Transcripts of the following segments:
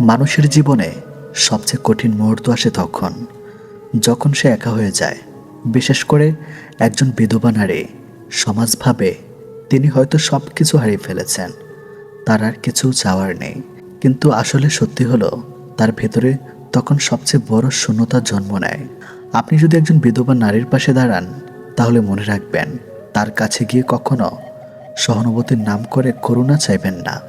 মানুষের জীবনে সবচেয়ে কঠিন মুহূর্ত আসে তখন, যখন সে একা হয়ে যায়। বিশেষ করে একজন বিধবা নারী, সমাজভাবে তিনি হয়তো সব কিছু হারিয়ে ফেলেছেন, তার আর কিছু চাওয়ার নেই। কিন্তু আসলে সত্যি হলো, তার ভেতরে তখন সবচেয়ে বড় শূন্যতা জন্ম নেয়। আপনি যদি একজন বিধবা নারীর পাশে দাঁড়ান, তাহলে মনে রাখবেন, তার কাছে গিয়ে কখনো সহানুভূতির নাম করে করুণা চাইবেন না।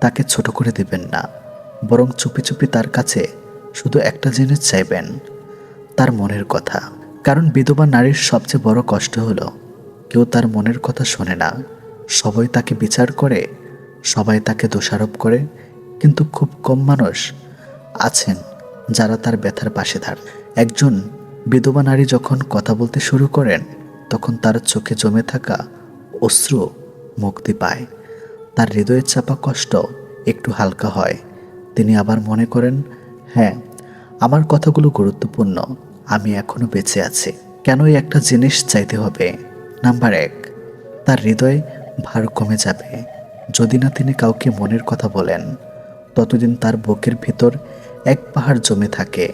তাকে ছোট করে দেবেন না। বরং চুপি চুপি তার কাছে শুধু একটা জিনিস চাইবেন, তার মনের কথা। কারণ বিধবা নারীর সবচেয়ে বড় কষ্ট হলো, কেউ তার মনের কথা শোনে না। সবাই তাকে বিচার করে, সবাই তাকে দোষারোপ করে, কিন্তু খুব কম মানুষ আছেন যারা তার ব্যথার পাশে ধার একজন বিধবা নারী যখন কথা বলতে শুরু করেন, তখন তার চোখে জমে থাকা অশ্রু মুক্তি পায়। তার হৃদয়ের চাপা কষ্ট একটু হালকা হয়। তিনি আবার মনে করেন হ্যাঁ আমার কথাগুলো গুরুত্বপূর্ণ, আমি এখনও বেঁচে আছি। কেনই একটা জিনিস চাইতে হবে? নাম্বার এক, তার হৃদয় ভার কমে যাবে। যদি না তিনি কাউকে মনের কথা বলেন, ততদিন তার বুকের ভিতর এক পাহাড় জমে থাকে।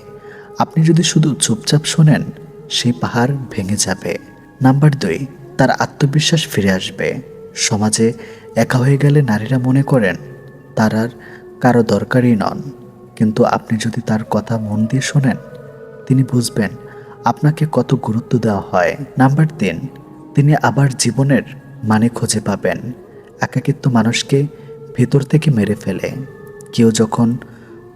আপনি যদি শুধু চুপচাপ শোনেন, সেই পাহাড় ভেঙে যাবে। নাম্বার দুই, তার আত্মবিশ্বাস ফিরে আসবে। সমাজে একা হয়ে গেলে নারীরা মনে করেন, তার আর কারও দরকারই নন। কিন্তু আপনি যদি তার কথা মন দিয়ে শোনেন, তিনি বুঝবেন আপনাকে কত গুরুত্ব দেওয়া হয়। নাম্বার তিন, তিনি আবার জীবনের মানে খুঁজে পাবেন। একাকিত্ব মানুষকে ভেতর থেকে মেরে ফেলে। কেউ যখন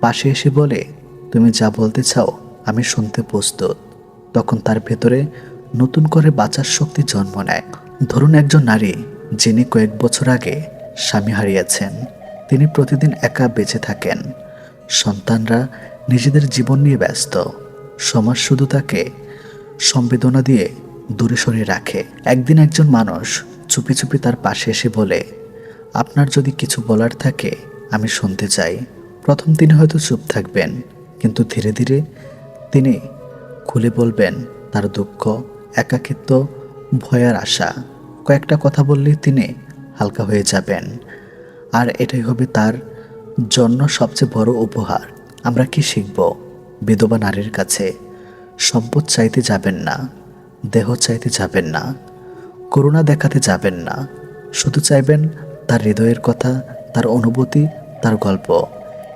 পাশে এসে বলে, তুমি যা বলতে চাও, আমি শুনতে প্রস্তুত। তখন তার ভেতরে নতুন করে বাঁচার শক্তি জন্ম নেয়। ধরুন একজন নারী, যিনি কয়েক বছর আগে স্বামী হারিয়েছেন। তিনি প্রতিদিন একা বেঁচে থাকেন। সন্তানরা নিজেদের জীবন নিয়ে ব্যস্ত। সমাজ শুধু তাকে সম্বেদনা দিয়ে দূরে সরিয়ে রাখে। একদিন একজন মানুষ চুপি চুপি তার পাশে এসে বলে, আপনার যদি কিছু বলার থাকে, আমি শুনতে চাই। প্রথম তিনি হয়তো চুপ থাকবেন, কিন্তু ধীরে ধীরে তিনি খুলে বলবেন, তার দুঃখ, একাকিত্ব ভয়ার আশা। কয়েকটা কথা বললেই তিনি হালকা হয়ে যাবেন। আর এটাই হবে তার জন্য সবচেয়ে বড় উপহার। আমরা কি শিখব? বিধবা নারীর কাছে সম্পদ চাইতে যাবেন না, দেহ চাইতে যাবেন না, করুণা দেখাতে যাবেন না। শুধু চাইবেন তার হৃদয়ের কথা, তার অনুভূতি, তার গল্প।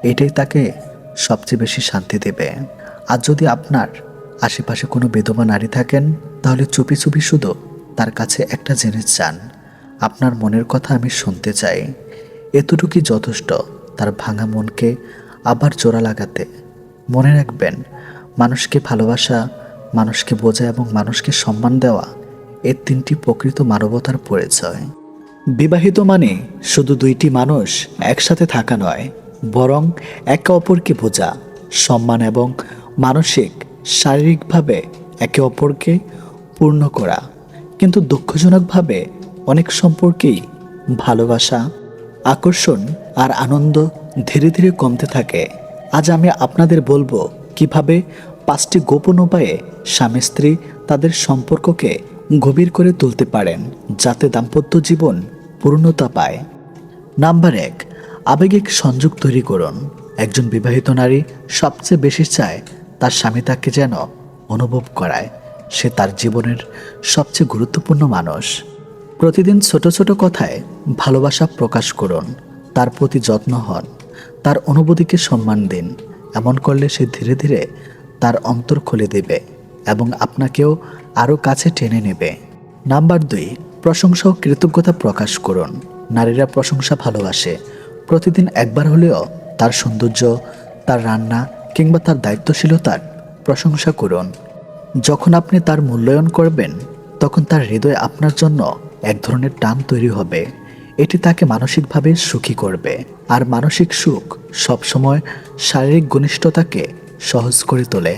এটাই তাকে সবচেয়ে বেশি শান্তি দেবে। আর যদি আপনার আশেপাশে কোনো বিধবা নারী থাকেন, তাহলে চুপি চুপি শুধু তার কাছে একটা জিনিস চান। আপনার মনের কথা আমি শুনতে চাই। এতটুকুই যথেষ্ট, তার ভাঙা মনকে আবার জোড়া লাগাতে। মনে রাখবেন, মানুষকে ভালোবাসা, মানুষকে বোঝা এবং মানুষকে সম্মান দেওয়া এ তিনটি প্রকৃত মানবতার পরিচয়। বিবাহিত মানে শুধু দুইটি মানুষ একসাথে থাকা নয়, বরং একে অপরকে বোঝা, সম্মান এবং মানসিক, শারীরিকভাবে একে অপরকে পূর্ণ করা। কিন্তু দুঃখজনকভাবে অনেক সম্পর্কেই ভালোবাসা আকর্ষণ আর আনন্দ ধীরে ধীরে কমতে থাকে। আজ আমি আপনাদের বলব কীভাবে পাঁচটি গোপন উপায়ে স্বামী স্ত্রী তাদের সম্পর্ককে গভীর করে তুলতে পারেন, যাতে দাম্পত্য জীবন পূর্ণতা পায়। নাম্বার এক, আবেগিক সংযোগ তৈরি করুন। একজন বিবাহিত নারী সবচেয়ে বেশি চায় তার স্বামী তাকে যেন অনুভব করায়। সে তার জীবনের সবচেয়ে গুরুত্বপূর্ণ মানুষ। প্রতিদিন ছোট ছোট কথায় ভালোবাসা প্রকাশ করুন, তার প্রতি যত্ন হন, তার অনুভূতিকে সম্মান দিন। এমন করলে সে ধীরে ধীরে তার অন্তর খুলে দেবে এবং আপনাকেও আরও কাছে টেনে নেবে। নাম্বার দুই, প্রশংসা ও কৃতজ্ঞতা প্রকাশ করুন। নারীরা প্রশংসা ভালোবাসে। প্রতিদিন একবার হলেও তার সৌন্দর্য, তার রান্না কিংবা তার দায়িত্বশীলতার প্রশংসা করুন। যখন আপনি তার মূল্যায়ন করবেন, তখন তার হৃদয় আপনার জন্য এক ধরনের টান তৈরি হবে। এটি তাকে মানসিকভাবে সুখী করবে। আর মানসিক সুখ সবসময় শারীরিক ঘনিষ্ঠতাকে সহজ করে তোলে।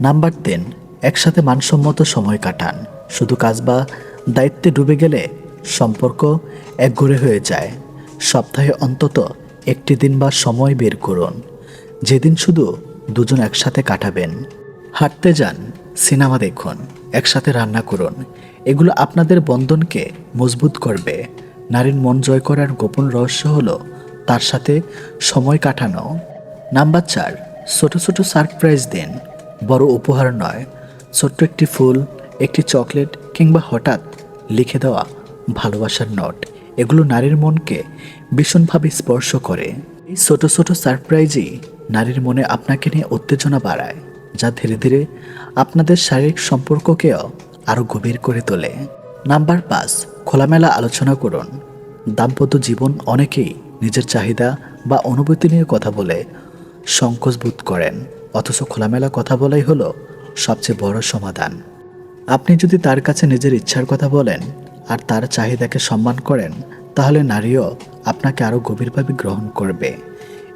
নাম্বার তিন, একসাথে মানসম্মত সময় কাটান। শুধু কাজ বা দায়িত্বে ডুবে গেলে সম্পর্ক একঘরে হয়ে যায়। সপ্তাহে অন্তত একটি দিন বা সময় বের করুন। যেদিন শুধু দুজন একসাথে কাটাবেন। হাঁটতে যান সিনেমা দেখুন, একসাথে রান্না করুন। এগুলো আপনাদের বন্ধনকে মজবুত করবে। নারীর মন জয় করার গোপন রহস্য হলো তার সাথে সময় কাটানো। নাম্বার চার, ছোট ছোট সারপ্রাইজ দিন। বড় উপহার নয়, ছোট্ট একটি ফুল, একটি চকলেট কিংবা হঠাৎ লিখে দেওয়া ভালোবাসার নোট। এগুলো নারীর মনকে ভীষণভাবে স্পর্শ করে। এই ছোট ছোট সারপ্রাইজই নারীর মনে আপনাকে নিয়ে উত্তেজনা বাড়ায়, যা ধীরে ধীরে আপনাদের শারীরিক সম্পর্ককেও আরও গভীর করে তোলে। নাম্বার পাঁচ, খোলামেলা আলোচনা করুন। দাম্পত্য জীবন অনেকেই নিজের চাহিদা বা অনুভূতি নিয়ে কথা বলে সংকোচ বোধ করেন, অথচ খোলামেলা কথা বলাই হলো সবচেয়ে বড় সমাধান। আপনি যদি তার কাছে নিজের ইচ্ছার কথা বলেন আর তার চাহিদাকে সম্মান করেন, তাহলে নারীও আপনাকে আরও গভীরভাবে গ্রহণ করবে।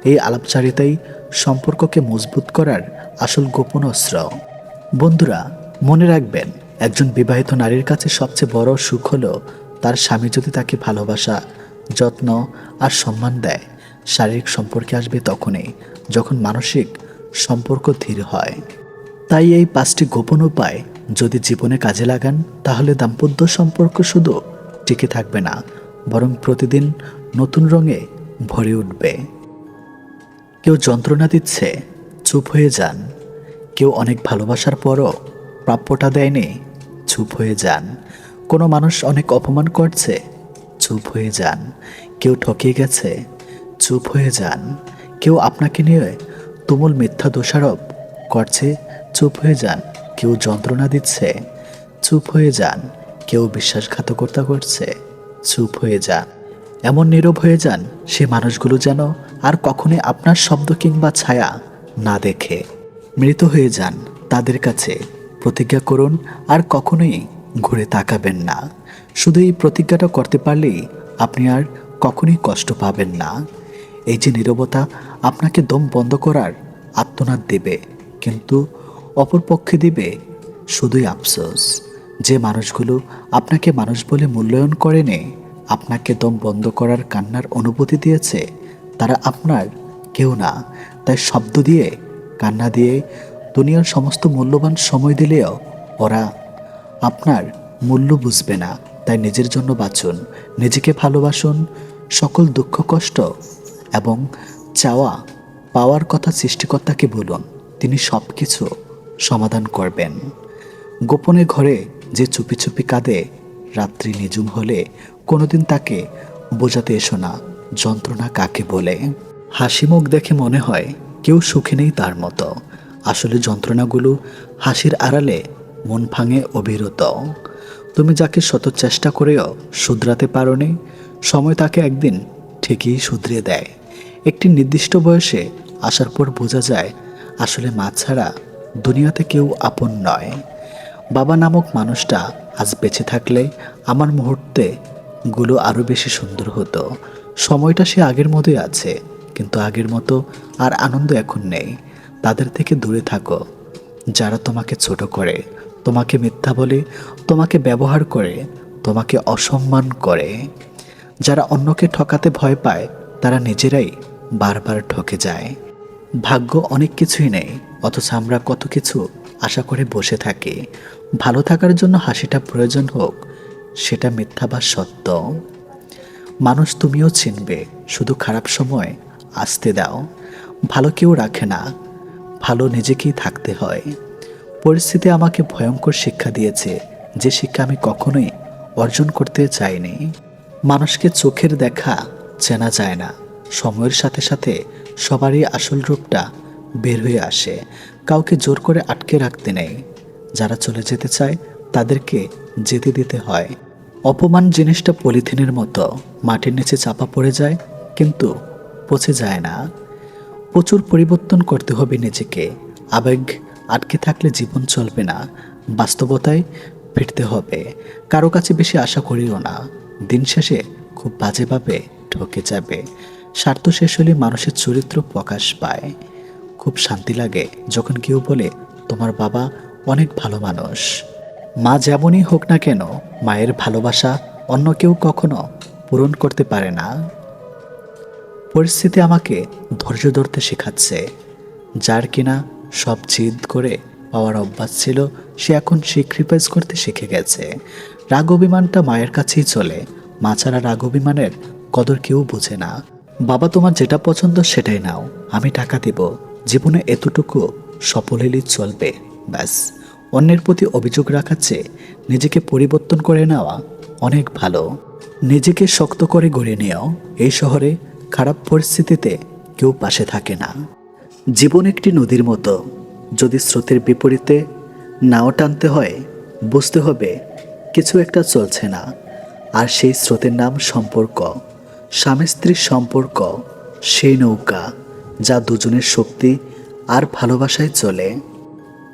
এই আলাপচারিতাই সম্পর্ককে মজবুত করার আসল গোপন অস্ত্র। বন্ধুরা, মনে রাখবেন, একজন বিবাহিত নারীর কাছে সবচেয়ে বড় সুখ হলো তার স্বামী যদি তাকে ভালোবাসা, যত্ন আর সম্মান দেয়, শারীরিক সম্পর্কে আসবে তখনই, যখন মানসিক সম্পর্ক ধীর হয়। তাই এই পাঁচটি গোপন উপায় যদি জীবনে কাজে লাগান, তাহলে দাম্পত্য সম্পর্ক শুধু টিকে থাকবে না, বরং প্রতিদিন নতুন রঙে ভরে উঠবে। কেউ যন্ত্রণা দিচ্ছে, চুপ হয়ে যান। কেউ অনেক ভালোবাসার পরও প্রাপ্যটা দেয়নি, চুপ হয়ে যান। কোনো মানুষ অনেক অপমান করছে, চুপ হয়ে যান। কেউ ঠকিয়ে গেছে, চুপ হয়ে যান। কেউ আপনাকে নিয়ে তুমুল মিথ্যা দোষারোপ করছে, চুপ হয়ে যান। কেউ যন্ত্রণা দিচ্ছে, চুপ হয়ে যান। কেউ বিশ্বাসঘাতকতা করছে, চুপ হয়ে যান। এমন নীরব হয়ে যান সে মানুষগুলো যেন আর কখনোই আপনার শব্দ কিংবা ছায়া না দেখে। মৃত হয়ে যান তাদের কাছে। প্রতিজ্ঞা করুন, আর কখনোই ঘুরে তাকাবেন না। শুধু এই প্রতিজ্ঞাটা করতে পারলেই আপনি আর কখনোই কষ্ট পাবেন না। এই যে নীরবতা আপনাকে দম বন্ধ করার আত্মনাদ দেবে, কিন্তু অপরপক্ষে দেবে শুধুই আফসোস। যে মানুষগুলো আপনাকে মানুষ বলে মূল্যায়ন করেনি, আপনাকে দম বন্ধ করার কান্নার অনুভূতি দিয়েছে, তারা আপনার কেউ না। তাই শব্দ দিয়ে কান্না দিয়ে দুনিয়ার সমস্ত মূল্যবান সময় দিলেও ওরা আপনার মূল্য বুঝবে না। তাই নিজের জন্য বাঁচুন, নিজেকে ভালোবাসুন, সকল দুঃখ, কষ্ট এবং চাওয়া পাওয়ার কথা সৃষ্টিকর্তাকে বলুন, তিনি সব কিছু সমাধান করবেন। গোপনে ঘরে যে চুপি চুপি কাঁদে, রাত্রি নিজুম হলে কোনোদিন তাকে বোঝাতে এসো না, যন্ত্রণা কাকে বলে? হাসি মুখ দেখে মনে হয় কেউ সুখে নেই তার মতো। আসলে যন্ত্রণাগুলো হাসির আড়ালে মন ভাঙে অবিরত। তুমি যাকে শত চেষ্টা করেও শুধরাতে পারোনি, সময় তাকে একদিন ঠিকই শুধরে দেয়। একটি নির্দিষ্ট বয়সে আসার পর বোঝা যায়, আসলে মা ছাড়া দুনিয়াতে কেউ আপন নয়। বাবা নামক মানুষটা আজ বেঁচে থাকলে আমার মুহূর্তে গুলো আরও বেশি সুন্দর হতো। সময়টা সে আগের মতোই আছে। কিন্তু আগের মতো আর আনন্দ এখন নেই। তাদের থেকে দূরে থাকো। যারা তোমাকে ছোট করে, তোমাকে মিথ্যা বলে, তোমাকে ব্যবহার করে, তোমাকে অসম্মান করে। যারা অন্যকে ঠকাতে ভয় পায়, তারা নিজেরাই বারবার ঠকে যায়। ভাগ্য অনেক কিছুই নেই, অথচ আমরা কত কিছু আশা করে বসে থাকি। ভালো থাকার জন্য হাসিটা প্রয়োজন হোক, সেটা মিথ্যা বা সত্য। মানুষ তুমিও চিনবে, শুধু খারাপ সময় আসতে দাও। ভালো কেউ রাখে না। ভালো নিজেকেই থাকতে হয়। পরিস্থিতি আমাকে ভয়ঙ্কর শিক্ষা দিয়েছে। যে শিক্ষা আমি কখনোই অর্জন করতে চাইনি। মানুষকে চোখের দেখা চেনা যায় না। সময়ের সাথে সাথে সবারই আসল রূপটা বের হয়ে আসে। কাউকে জোর করে আটকে রাখতে নেই। যারা চলে যেতে চায়, তাদেরকে যেতে দিতে হয়। অপমান জিনিসটা পলিথিনের মতো। মাটির নিচে চাপা পড়ে যায়, কিন্তু পচে যায় না। প্রচুর পরিবর্তন করতে হবে নিজেকে। আবেগ আটকে থাকলে জীবন চলবে না। বাস্তবতায় ফিরতে হবে। কারও কাছে বেশি আশা করিও না। দিন শেষে খুব বাজেভাবে ঠকে যাবে। স্বার্থ শেষ হলে মানুষের চরিত্র প্রকাশ পায়। খুব শান্তি লাগে যখন কেউ বলে, তোমার বাবা অনেক ভালো মানুষ। মা যেমনই হোক না কেন, মায়ের ভালোবাসা অন্য কেউ কখনো পূরণ করতে পারে না। পরিস্থিতি আমাকে ধৈর্য ধরতে শেখাচ্ছে। যার কিনা সব জিদ করে পাওয়ার অভ্যাস ছিল, সে এখন স্যাক্রিফাইস করতে শিখে গেছে। রাগ অভিমানটা মায়ের কাছেই চলে। মা ছাড়া রাগ অভিমানের কদর কেউ বোঝে না। বাবা, তোমার যেটা পছন্দ সেটাই নাও। আমি টাকা দেব। জীবনে এতটুকু সফল হলেই চলবে। ব্যাস। অন্যের প্রতি অভিযোগ রাখার চেয়ে নিজেকে পরিবর্তন করে নেওয়া অনেক ভালো। নিজেকে শক্ত করে গড়ে নিও। এই শহরে খারাপ পরিস্থিতিতে কেউ পাশে থাকে না। জীবন একটি নদীর মতো। যদি স্রোতের বিপরীতে নাও টানতে হয়, বুঝতে হবে কিছু একটা চলছে না। আর সেই স্রোতের নাম সম্পর্ক। স্বামী স্ত্রীর সম্পর্ক। সেই নৌকা যা দুজনের শক্তি আর ভালোবাসায় চলে।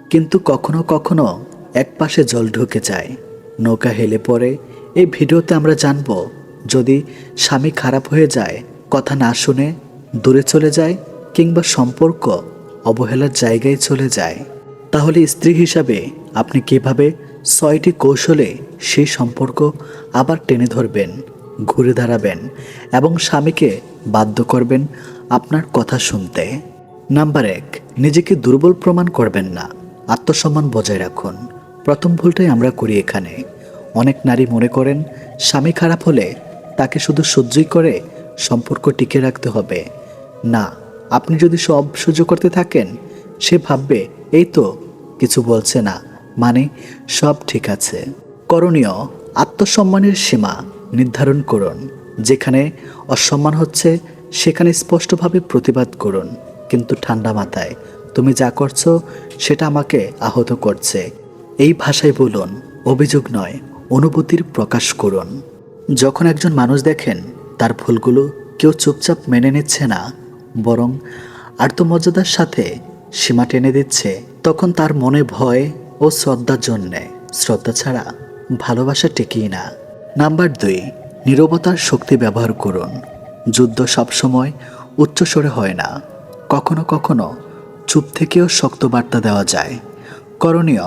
কিন্তু কখনো কখনো এক পাশে জল ঢুকে যায়। নৌকা হেলে পড়ে। এই ভিডিওতে আমরা জানব, যদি স্বামী খারাপ হয়ে যায় কথা না শুনে দূরে চলে যায় কিংবা সম্পর্ক অবহেলার জায়গায় চলে যায়। তাহলে স্ত্রী হিসাবে আপনি কীভাবে ছয়টি কৌশলে সেই সম্পর্ক আবার টেনে ধরবেন, ঘুরে দাঁড়াবেন এবং স্বামীকে বাধ্য করবেন আপনার কথা শুনতে? নাম্বার এক, নিজেকে দুর্বল প্রমাণ করবেন না। আত্মসম্মান বজায় রাখুন। প্রথম ভুলটাই আমরা করি এখানে। অনেক নারী মনে করেন, স্বামী খারাপ হলে তাকে শুধু সহ্যই করে সম্পর্ক টিকে রাখতে হবে। না, আপনি যদি সব সহ্য করতে থাকেন, সে ভাববে, এই তো, কিছু বলছে না। মানে সব ঠিক আছে। করণীয়, আত্মসম্মানের সীমা নির্ধারণ করুন। যেখানে অসম্মান হচ্ছে, সেখানে স্পষ্টভাবে প্রতিবাদ করুন। কিন্তু ঠান্ডা মাথায়, তুমি যা করছ, সেটা আমাকে আহত করছে। এই ভাষায় বলুন, অভিযোগ নয়, অনুভূতির প্রকাশ করুন। যখন একজন মানুষ দেখেন তার ভুলগুলো কেউ চুপচাপ মেনে নিচ্ছে না, বরং আর্তমর্যাদার সাথে সীমা টেনে দিচ্ছে। তখন তার মনে ভয় ও শ্রদ্ধার জন্যে। শ্রদ্ধা ছাড়া ভালোবাসা টেকেই না। নাম্বার দুই, নীরবতার শক্তি ব্যবহার করুন। যুদ্ধ সবসময় উচ্চস্বরে হয় না। কখনো কখনো চুপ থেকেও শক্ত বার্তা দেওয়া যায়। করণীয়,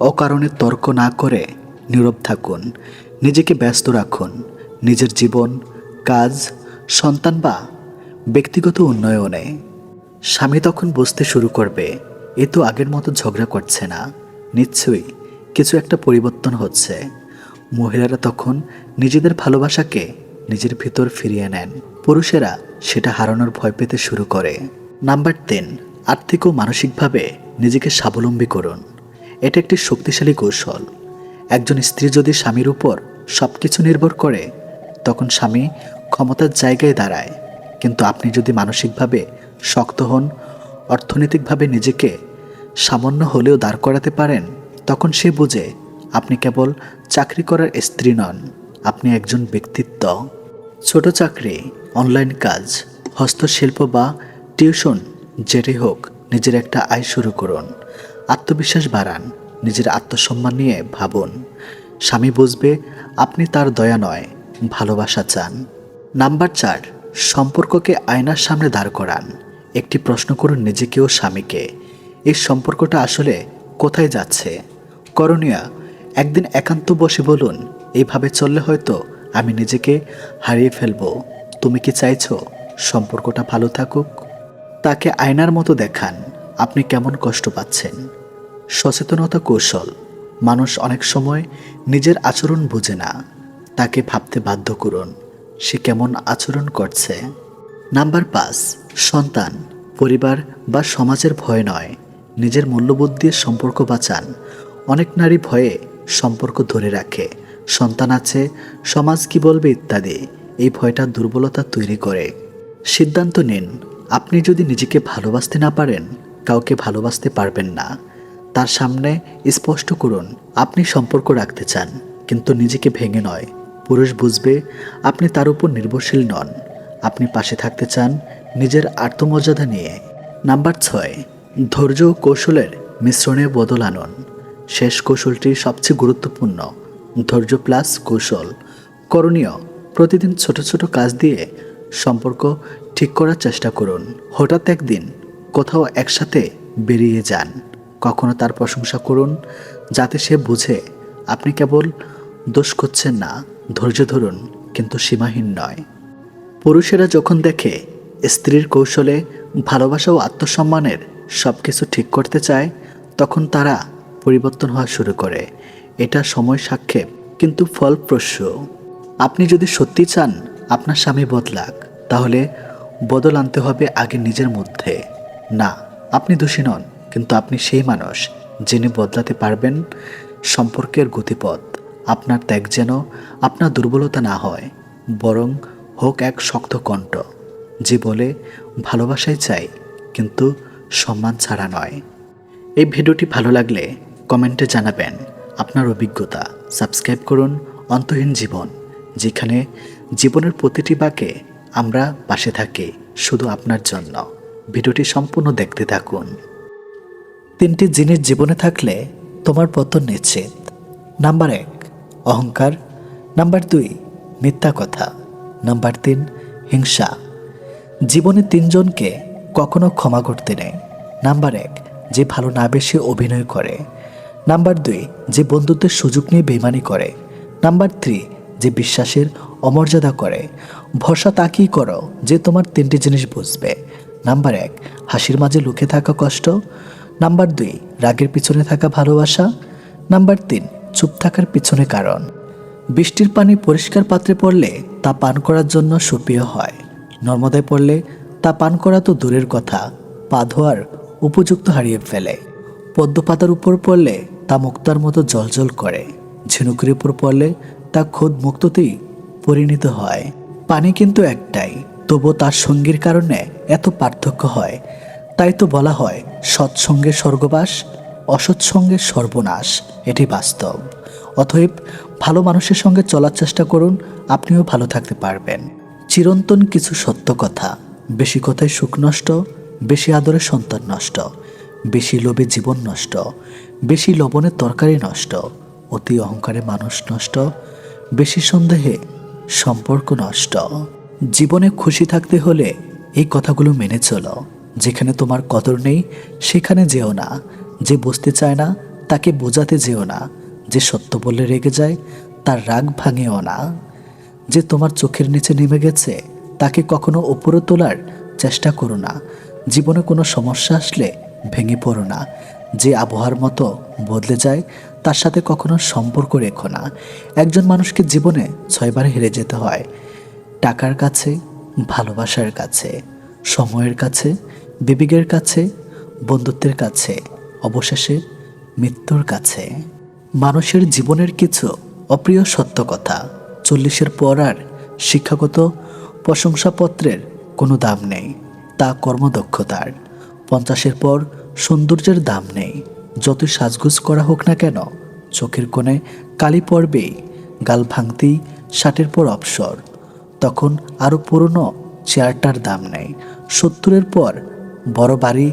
অকারণে তর্ক না করে নীরব থাকুন। নিজেকে ব্যস্ত রাখুন। নিজের জীবন কাজ, সন্তান বা ব্যক্তিগত উন্নয়নে। স্বামী তখন বুঝতে শুরু করবে, এ তো আগের মতো ঝগড়া করছে না। নিশ্চয়ই কিছু একটা পরিবর্তন হচ্ছে। মহিলারা তখন নিজেদের ভালোবাসাকে নিজের ভিতর ফিরিয়ে নেন। পুরুষেরা সেটা হারানোর ভয় পেতে শুরু করে। নাম্বার তিন, আর্থিক ও মানসিকভাবে নিজেকে স্বাবলম্বী করুন। এটা একটি শক্তিশালী কৌশল। একজন স্ত্রী যদি স্বামীর উপর সব কিছু নির্ভর করে, তখন স্বামী ক্ষমতার জায়গায় দাঁড়ায়। কিন্তু আপনি যদি মানসিকভাবে শক্ত হন, অর্থনৈতিকভাবে নিজেকে সামান্য হলেও দাঁড় করাতে পারেন, তখন সে বুঝে আপনি কেবল চাকরি করার স্ত্রী নন, আপনি একজন ব্যক্তিত্ব। ছোট চাকরি, অনলাইন কাজ, হস্তশিল্প বা টিউশন যেটি হোক, নিজের একটা আয় শুরু করুন, আত্মবিশ্বাস বাড়ান, নিজের আত্মসম্মান নিয়ে ভাবুন। স্বামী বুঝবে আপনি তার দয়া নয়, ভালোবাসা চান। নাম্বার চার, সম্পর্ককে আয়নার সামনে দাঁড় করান। একটি প্রশ্ন করুন নিজেকে ও স্বামীকে। এই সম্পর্কটা আসলে কোথায় যাচ্ছে? করণীয়, একদিন একান্ত বসে বলুন, এইভাবে চললে হয়তো আমি নিজেকে হারিয়ে ফেলব। তুমি কি চাইছো সম্পর্কটা ভালো থাকুক? তাকে আয়নার মতো দেখান, আপনি কেমন কষ্ট পাচ্ছেন? সচেতনতা কৌশল, মানুষ অনেক সময় নিজের আচরণ বুঝে না। তাকে ভাবতে বাধ্য করুন। সে কেমন আচরণ করছে? নাম্বার পাঁচ, সন্তান, পরিবার বা সমাজের ভয় নয়। নিজের মূল্যবোধ দিয়ে সম্পর্ক বাঁচান। অনেক নারী ভয়ে সম্পর্ক ধরে রাখে। সন্তান আছে, সমাজ কি বলবে ইত্যাদি। এই ভয়টা দুর্বলতা তৈরি করে। সিদ্ধান্ত নিন, আপনি যদি নিজেকে ভালোবাসতে না পারেন, কাউকে ভালোবাসতে পারবেন না। তার সামনে স্পষ্ট করুন, আপনি সম্পর্ক রাখতে চান, কিন্তু নিজেকে ভেঙে নয়। পুরুষ বুঝবে আপনি তার উপর নির্ভরশীল নন। আপনি পাশে থাকতে চান নিজের আত্মমর্যাদা নিয়ে। নাম্বার ছয়, ধৈর্য কৌশলের মিশ্রণে বদল আনুন। শেষ কৌশলটি সবচেয়ে গুরুত্বপূর্ণ। ধৈর্য প্লাস কৌশল। করণীয়, প্রতিদিন ছোট ছোট কাজ দিয়ে সম্পর্ক ঠিক করার চেষ্টা করুন। হঠাৎ একদিন কোথাও একসাথে বেরিয়ে যান। কখনো তার প্রশংসা করুন, যাতে সে বুঝে আপনি কেবল দোষ করছেন না, ধৈর্য ধরুন, কিন্তু সীমাহীন নয়। পুরুষেরা যখন দেখে স্ত্রীর কৌশলে ভালোবাসা ও আত্মসম্মানের সব কিছু ঠিক করতে চায়, তখন তারা পরিবর্তন হওয়া শুরু করে। এটা সময় সাক্ষেপ কিন্তু ফলপ্রসূ। আপনি যদি সত্যি চান, আপনার স্বামী বদলাক, তাহলে বদল আনতে হবে আগে নিজের মধ্যে। না, আপনি দোষী নন, কিন্তু আপনি সেই মানুষ যিনি বদলাতে পারবেন সম্পর্কের গতিপথ। আপনার ত্যাগ যেন আপনার দুর্বলতা না হয়, বরং হোক এক শক্ত কণ্ঠ, যে বলে, ভালোবাসাই চাই, কিন্তু সম্মান ছাড়া নয়। এই ভিডিওটি ভালো লাগলে কমেন্টে জানাবেন আপনার অভিজ্ঞতা। সাবস্ক্রাইব করুন অন্তহীন জীবন, যেখানে জীবনের প্রতিটি বাঁকে আমরা পাশে থাকি শুধু আপনার জন্য। ভিডিওটি সম্পূর্ণ দেখতে থাকুন। তিনটি জিনিস জীবনে থাকলে তোমার পতন নিশ্চিত। নাম্বার এক অহংকার। নাম্বার দুই, মিথ্যা কথা। নাম্বার তিন, হিংসা। জীবনে তিনজনকে কখনো ক্ষমা করতে নেই। নাম্বার এক, যে ভালো না বেশি অভিনয় করে। নাম্বার দুই, যে বন্ধুত্বের সুযোগ নিয়ে বেমানি করে। নাম্বার থ্রি, যে বিশ্বাসের অমর্যাদা করে। ভরসা তাকেই করো যে তোমার তিনটি জিনিস বুঝবে। নাম্বার এক, হাসির মাঝে লুকে থাকা কষ্ট। নাম্বার দুই, রাগের পিছনে থাকা ভালোবাসা। নাম্বার তিন চুপ থাকার পিছনে কারণ। বৃষ্টির পানি পরিষ্কার পাত্রে পড়লে তা পান করার জন্য সুপ্রিয় হয়। নর্মদায় পড়লে তা পান করা তো দূরের কথা, পা ধোয়ার উপযুক্ত হারিয়ে ফেলে। পদ্মপাতার উপর পড়লে তা মুক্তার মতো জলজল করে। ঝিনুকের উপর পড়লে তা খোদ মুক্ততেই পরিণত হয়। পানি কিন্তু একটাই তবু তার সঙ্গীর কারণে এত পার্থক্য হয়। তাই তো বলা হয় সৎসঙ্গে স্বর্গবাস অসৎসঙ্গে সর্বনাশ, এটি বাস্তব। অতএব, ভালো মানুষের সঙ্গে চলার চেষ্টা করুন, আপনিও ভালো থাকতে পারবেন। চিরন্তন কিছু সত্য কথা, বেশি কথায় সুখ নষ্ট, বেশি আদরে সন্তান নষ্ট, বেশি লোভে জীবন নষ্ট, বেশি লবণে তরকারি নষ্ট, অতি অহংকারে মানুষ নষ্ট, বেশি সন্দেহে সম্পর্ক নষ্ট। জীবনে খুশি থাকতে হলে এই কথাগুলো মেনে চলো, যেখানে তোমার কদর নেই, সেখানে যেও না। যে বুঝতে চায় না, তাকে বোঝাতে যেও না। যে সত্য বললে রেগে যায়, তার রাগ ভাঙেও না। যে তোমার চোখের নিচে নেমে গেছে, তাকে কখনো ওপরে তোলার চেষ্টা করো না। জীবনে কোনো সমস্যা আসলে ভেঙে পড়ো না। যে আবহাওয়ার মতো বদলে যায়, তার সাথে কখনো সম্পর্ক রেখো না। একজন মানুষকে জীবনে ছয়বার হেরে যেতে হয়। টাকার কাছে, ভালোবাসার কাছে, সময়ের কাছে, বিবেকের কাছে, বন্ধুত্বের কাছে। অবশেষে মৃত্যুর কাছে। মানুষের জীবনের কিছু অপ্রিয় সত্য কথা চল্লিশের পর আর শিক্ষাগত প্রশংসাপত্রের কোনো দাম নেই, তা কর্মদক্ষতার। পঞ্চাশের পর সৌন্দর্যের দাম নেই, যতই সাজগুজ করা হোক না কেন, চোখের কোণে কালি পড়বেই, গাল ভাঙতেই ষাটের পর অবসর। তখন আরও পুরনো চেয়ারটার দাম নেই, সত্তরের পর বড় বাড়ি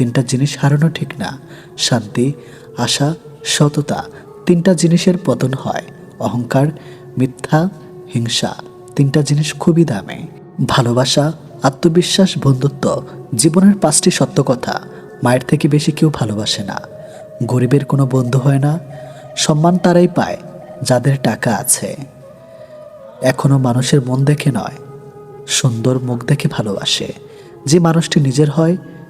তিনটা জিনিস হারানো ঠিক না। শান্তি, আশা, সততা তিনটা জিনিসের পতন হয়। অহংকার, মিথ্যা, হিংসা তিনটা জিনিস খুবই দামে। ভালোবাসা, আত্মবিশ্বাস, বন্ধুত্ব জীবনের পাঁচটি সত্য কথা। মায়ের থেকে বেশি কেউ ভালোবাসে না। গরিবের কোনো বন্ধু হয় না। সম্মান তারাই পায়, যাদের টাকা আছে। এখনও মানুষের মন দেখে নয়। সুন্দর মুখ দেখে ভালোবাসে। যে মানুষটি নিজের হয়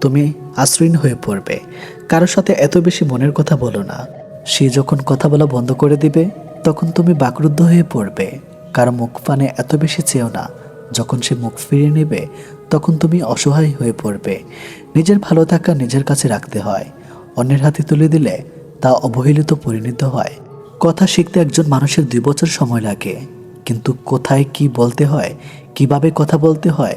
তুমি আশ্রয়ীন হয়ে পড়বে। কারোর সাথে এত বেশি মনের কথা বলো না। সে যখন কথা বলা বন্ধ করে দিবে, তখন তুমি বাকরুদ্ধ হয়ে পড়বে। কারও মুখ পানে এত বেশি চেয়েও না। যখন সে মুখ ফিরিয়ে নেবে, তখন তুমি অসহায় হয়ে পড়বে। নিজের ভালো থাকা নিজের কাছে রাখতে হয়। অন্যের হাতে তুলে দিলে তা অবহেলিত পরিণত হয়। কথা শিখতে একজন মানুষের দুই বছর সময় লাগে। কিন্তু কোথায় কি বলতে হয়, কীভাবে কথা বলতে হয়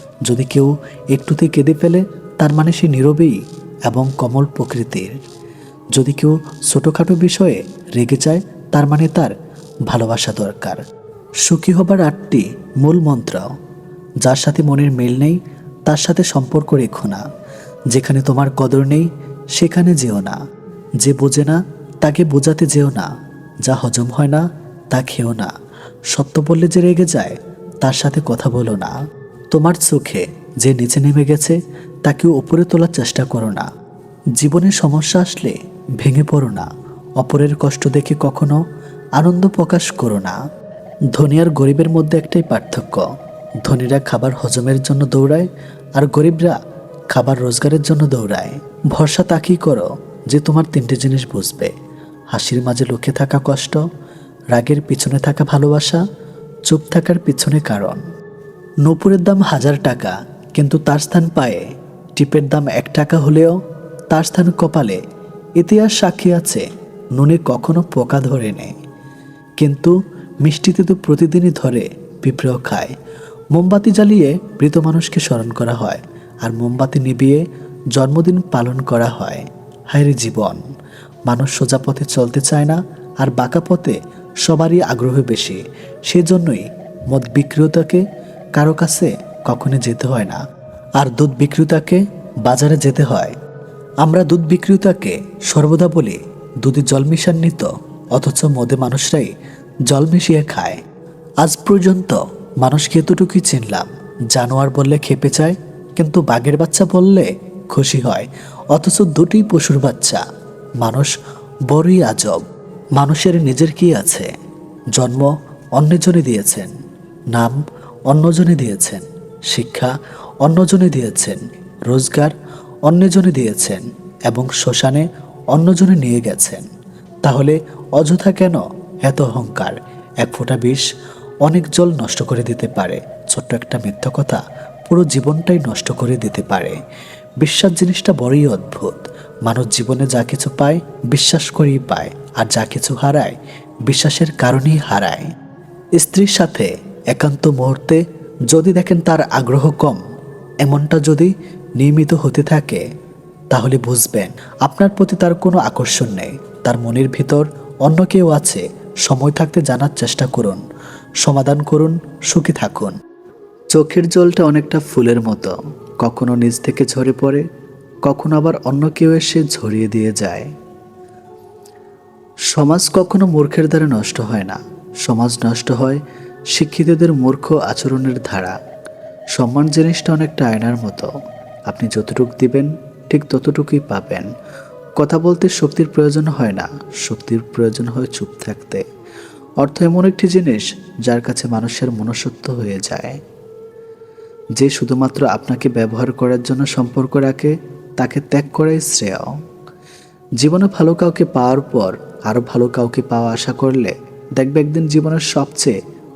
যদি কেউ একটুতে কেঁদে ফেলে, তার মানে সে নীরবেই এবং কমল প্রকৃতির। যদি কেউ ছোটোখাটো বিষয়ে রেগে যায়, তার মানে তার ভালোবাসা দরকার। সুখী হবার আটটি মূল মন্ত্র, যার সাথে মনের মিল নেই, তার সাথে সম্পর্ক রেখো না। যেখানে তোমার কদর নেই, সেখানে যেও না। যে বোঝে না, তাকে বোঝাতে যেও না। যা হজম হয় না, তা খেও না। সত্য বললে যে রেগে যায়, তার সাথে কথা বলো না। তোমার চোখে যে নিচে নেমে গেছে, তাকে উপরে তোলার চেষ্টা করো না। জীবনে সমস্যা আসলে ভেঙে পড়ো না। অপরের কষ্ট দেখে কখনো আনন্দ প্রকাশ করো না। ধনী আর গরিবের মধ্যে একটাই পার্থক্য। ধনীরা খাবার হজমের জন্য দৌড়ায় আর গরিবরা খাবার রোজগারের জন্য দৌড়ায়। ভরসা তাকেই করো যে তোমার তিনটে জিনিস বুঝবে। হাসির মাঝে লুকিয়ে থাকা কষ্ট, রাগের পিছনে থাকা ভালোবাসা, চুপ থাকার পিছনে কারণ। নূপুরের দাম হাজার টাকা, কিন্তু তার স্থান পায়ে। টিপের দাম এক টাকা হলেও তার স্থান কপালে ইতিহাস সাক্ষী আছে, নুনে কখনো পোকা ধরে নেয় কিন্তু মিষ্টিতে তো প্রতিদিনই ধরে পিঁপড়েও খায়। মোমবাতি জ্বালিয়ে মৃত মানুষকে স্মরণ করা হয়, আর মোমবাতি নিবিয়ে জন্মদিন পালন করা হয়। হায়রে জীবন! মানুষ সোজা পথে চলতে চায় না, আর বাঁকা পথে সবারই আগ্রহ বেশি। সেজন্যই মদ বিক্রেতাকে কারও কাছে কখনো যেতে হয় না। আর দুধ বিক্রেতাকে বাজারে যেতে হয়। আমরা দুধ বিক্রেতাকে সর্বদা বলি, দুধে জল মিশান্বিত অথচ মদে মানুষরাই জল মিশিয়ে খায়। আজ পর্যন্ত মানুষকে এতটুকুই চিনলাম, জানোয়ার বললে খেপে চায় কিন্তু বাঘের বাচ্চা বললে খুশি হয়, অথচ দুটি পশুর বাচ্চা। মানুষ বড়ই আজব, মানুষের নিজের কি আছে? জন্ম অন্যজনে দিয়েছেন। নাম অন্যজনে দিয়েছেন শিক্ষা, অন্যজনে দিয়েছেন রোজগার, অন্যজনে দিয়েছেন এবং শ্মশানে অন্যজনে নিয়ে গেছেন। তাহলে অযথা কেন এত অহংকার? এক ফোঁটা বিষ অনেক জল নষ্ট করে দিতে পারে। ছোট্ট একটা মিথ্যা কথা পুরো জীবনটাই নষ্ট করে দিতে পারে। বিশ্বাস জিনিসটা বড়ই অদ্ভুত। মানুষ জীবনে যা কিছু পায়, বিশ্বাস করেই পায়, আর যা কিছু হারায়, বিশ্বাসের কারণেই হারায়। স্ত্রীর সাথে একান্ত মুহূর্তে যদি দেখেন তার আগ্রহ কম, এমনটা যদি নিয়মিত হতে থাকে, তাহলে বুঝবেন আপনার প্রতি তার কোনো আকর্ষণ নেই। তার মনের ভিতর অন্য কেউ আছে, সময় থাকতে জানার চেষ্টা করুন, সমাধান করুন, সুখী থাকুন। চোখের জলটা অনেকটা ফুলের মতো, কখনো নিজ থেকে ঝরে পড়ে, কখনো আবার অন্য কেউ এসে ঝরিয়ে দিয়ে যায়। সমাজ কখনো মূর্খের দ্বারা নষ্ট হয় না। সমাজ নষ্ট হয় শিক্ষিতদের মূর্খ আচরণের ধারা, সম্মান জিনিসটা অনেকটা আয়নার মতো। আপনি যতটুকু দিবেন, ঠিক ততটুকুই পাবেন। কথা বলতে শক্তির প্রয়োজন হয় না, শক্তির প্রয়োজন হয় চুপ থাকতে। অর্থ এমন একটি জিনিস যার কাছে মানুষের মনসত্ব হয়ে যায়। যে শুধুমাত্র আপনাকে ব্যবহার করার জন্য সম্পর্ক রাখে, তাকে ত্যাগ করাই শ্রেয়। জীবনে ভালো কাউকে পাওয়ার পর আরও ভালো কাউকে পাওয়া আশা করলে, দেখবে একদিন জীবনের সবচেয়ে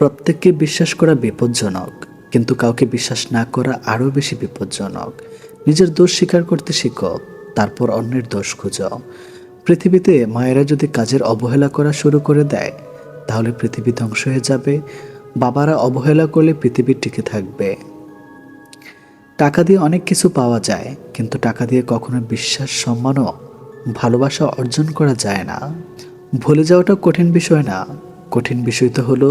প্রত্যেককে বিশ্বাস করা বিপজ্জনক, কিন্তু কাউকে বিশ্বাস না করা আরও বেশি বিপজ্জনক। নিজের দোষ স্বীকার করতে শিখো, তারপর অন্যের দোষ খুঁজো। পৃথিবীতে মায়েরা যদি কাজের অবহেলা করা শুরু করে দেয়, তাহলে পৃথিবী ধ্বংস হয়ে যাবে। বাবারা অবহেলা করলে পৃথিবী টিকে থাকবে। টাকা দিয়ে অনেক কিছু পাওয়া যায়, কিন্তু টাকা দিয়ে কখনো বিশ্বাস সম্মান ও ভালোবাসা অর্জন করা যায় না। ভুলে যাওয়াটা কঠিন বিষয় না। কঠিন বিষয় তো হলো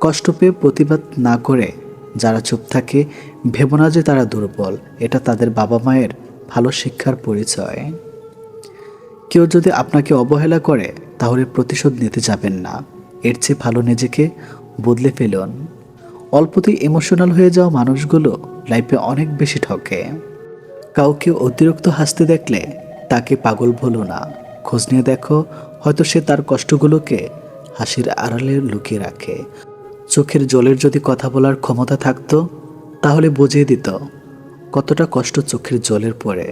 কষ্ট পেয়ে প্রতিবাদ না করে যারা চুপ থাকে, ভেবো না যে তারা দুর্বল। এটা তাদের বাবা মায়ের ভালো শিক্ষার পরিচয়। কেউ যদি আপনাকে অবহেলা করে, তাহলে প্রতিশোধ নিতে যাবেন না। এর চেয়ে ভালো নিজেকে বদলে ফেলুন। অল্পতেই ইমোশনাল হয়ে যাওয়া মানুষগুলো লাইফে অনেক বেশি ঠকে। কাউকে অতিরিক্ত হাসতে দেখলে তাকে পাগল ভুলো না। খোঁজ নিয়ে দেখো, হয়তো সে তার কষ্টগুলোকে হাসির আড়ালে লুকিয়ে রাখে। চোখের জলের যদি কথা বলার ক্ষমতা থাকতো, তাহলে বুঝিয়ে দিত কতটা কষ্ট চোখের জলের পরে